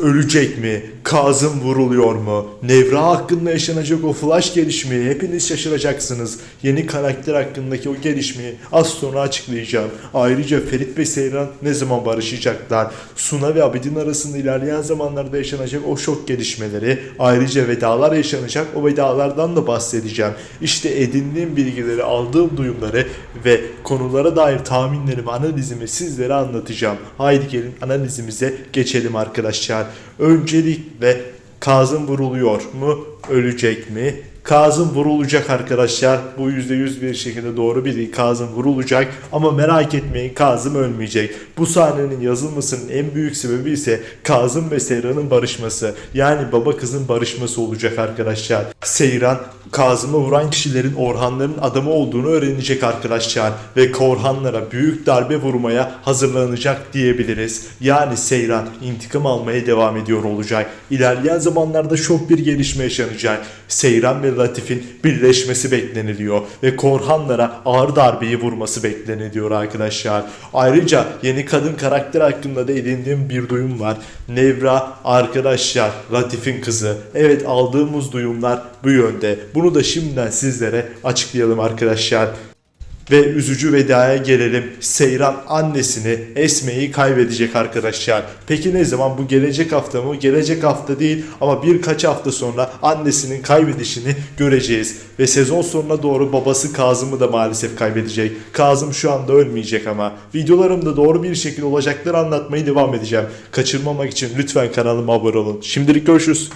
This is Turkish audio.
ölecek mi? Kazım vuruluyor mu? Nevra hakkında yaşanacak o flash gelişmeyi hepiniz şaşıracaksınız. Yeni karakter hakkındaki o gelişmeyi az sonra açıklayacağım. Ayrıca Ferit ve Seyran ne zaman barışacaklar? Suna ve Abidin arasında ilerleyen zamanlarda yaşanacak o şok gelişmeleri, ayrıca vedalar yaşanacak o vedalardan da bahsedeceğim. İşte edindiğim bilgileri, aldığım duyumları ve konulara dair tahminlerimi, analizimi sizlere anlatacağım. Haydi gelin analizimize geçelim arkadaşlar. Öncelikle Kazım vuruluyor mu? Ölecek mi? Kazım vurulacak arkadaşlar. Bu %100 bir şekilde doğru bilgi. Kazım vurulacak ama merak etmeyin Kazım ölmeyecek. Bu sahnenin yazılmasının en büyük sebebi ise Kazım ve Seyran'ın barışması. Yani baba kızın barışması olacak arkadaşlar. Seyran Kazım'ı vuran kişilerin Orhanların adamı olduğunu öğrenecek arkadaşlar ve Korhanlara büyük darbe vurmaya hazırlanacak diyebiliriz. Yani Seyran intikam almaya devam ediyor olacak. İlerleyen zamanlarda şok bir gelişme yaşanacak. Seyran ve Latif'in birleşmesi bekleniliyor ve Korhanlara ağır darbeyi vurması bekleniliyor arkadaşlar. Ayrıca yeni kadın karakter hakkında da edindiğim bir duyum var. Nevra arkadaşlar Latif'in kızı. Evet aldığımız duyumlar bu yönde. Bunu da şimdiden sizlere açıklayalım arkadaşlar. Ve üzücü vedaya gelelim. Seyran annesini Esme'yi kaybedecek arkadaşlar. Peki ne zaman? Bu gelecek hafta mı? Gelecek hafta değil ama birkaç hafta sonra annesinin kaybedişini göreceğiz. Ve sezon sonuna doğru babası Kazım'ı da maalesef kaybedecek. Kazım şu anda ölmeyecek ama. Videolarımda doğru bir şekilde olacakları anlatmayı devam edeceğim. Kaçırmamak için lütfen kanalıma abone olun. Şimdilik görüşürüz.